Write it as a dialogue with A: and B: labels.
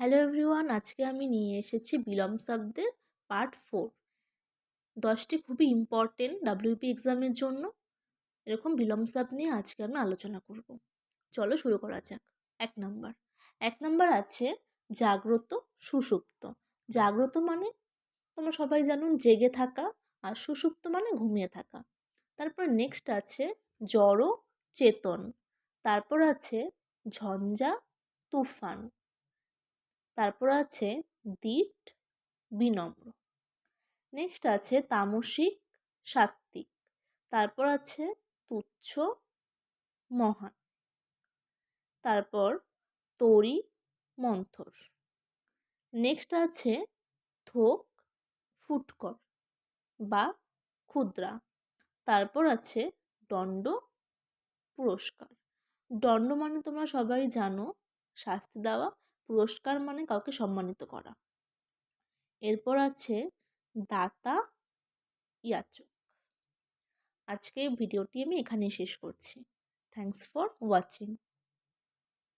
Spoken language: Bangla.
A: হ্যালো এভরিওয়ান আজকে আমি নিয়ে এসেছি বিলম শব্দের পার্ট ফোর দশটি খুবই ইম্পর্টেন্ট ডাব্লিউপি এক্সামের জন্য। এরকম বিলম শব্দ নিয়ে আজকে আমি আলোচনা করব। চলো শুরু করা যাক। এক নাম্বার এক নাম্বার আছে জাগ্রত সুষুপ্ত জাগ্রত মানে তোমরা সবাই জানো জেগে থাকা আর সুষুপ্ত মানে ঘুমিয়ে থাকা। তারপর নেক্সট আছে জড়, চেতন। তারপর আছে ঝঞ্ঝা, তুফান। তারপর আছে দীট বিনম্র। নেক্সট আছে তামসিক সাত্ত্বিক। তারপর আছে তুচ্ছ মহান। তারপর তরি মন্থর। নেক্সট আছে থোক ফুটকর বা ক্ষুদ্রা। তারপর আছে দণ্ড পুরস্কার। দণ্ড মানে তোমরা সবাই জানো, শাস্তি দেওয়া পুরস্কার মানে কাউকে সম্মানিত করা। এরপর আছে দাতা ইয়াচক। আজকের ভিডিওটি আমি এখানেই শেষ করছি। Thanks for watching